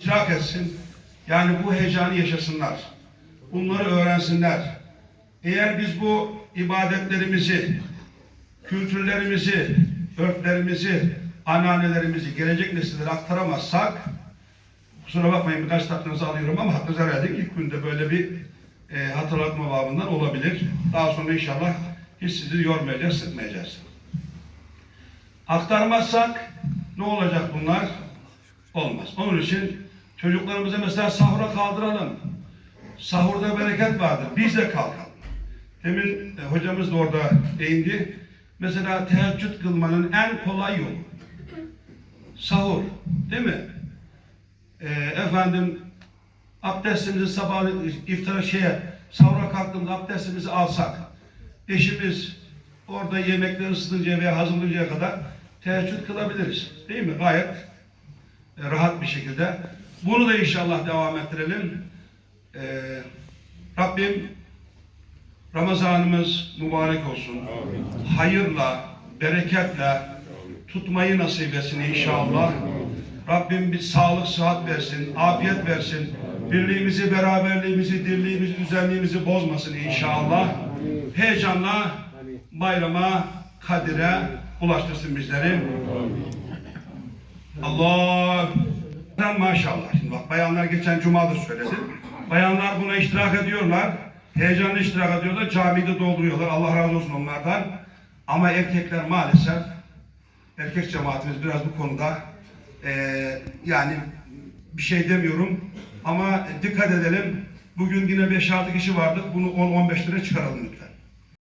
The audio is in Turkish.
idrak etsin. Yani bu heyecanı yaşasınlar. Bunları öğrensinler. Eğer biz bu ibadetlerimizi, kültürlerimizi, örflerimizi, ananelerimizi gelecek nesillere aktaramazsak kusura bakmayın birkaç dakikanızı alıyorum ama hakkınızı verdik. İlk günde böyle bir e, hatırlatma babından olabilir. Daha sonra inşallah hiç sizi yormayacağız, sıkmayacağız. Aktarmazsak ne olacak bunlar? Olmaz. Onun için çocuklarımızı mesela sahura kaldıralım. Sahurda bereket vardır. Biz de kalkalım. Demin e, hocamız da orada değindi. Mesela teheccüd kılmanın en kolay yolu. Sahur. Değil mi? E, efendim abdestimizi sabah iftara şeye sahura kalktığımızda abdestimizi alsak eşimiz orada yemekleri ısıtıncaya veya hazırlayıncaya kadar teheccüd kılabiliriz. Değil mi? Gayet e, rahat bir şekilde. Bunu da inşallah devam ettirelim. E, Rabbim Ramazanımız mübarek olsun. Hayırla, bereketle tutmayı nasip etsin inşallah. Rabbim bir sağlık, sıhhat versin, afiyet versin. Birliğimizi, beraberliğimizi, dirliğimizi, düzenliğimizi bozmasın inşallah. Heyecanla bayrama, kadire ulaştırsın bizleri. Allah maşallah. Şimdi bak bayanlar geçen cuma da söyledi. Bayanlar buna iştirak ediyorlar. Heyecanlı iştirak ediyorlar. Camide dolduruyorlar. Allah razı olsun onlardan. Ama erkekler maalesef erkek cemaatimiz biraz bu konuda eee, yani bir şey demiyorum ama dikkat edelim. Bugün yine 5-6 kişi vardık. Bunu 10-15 lira çıkaralım lütfen.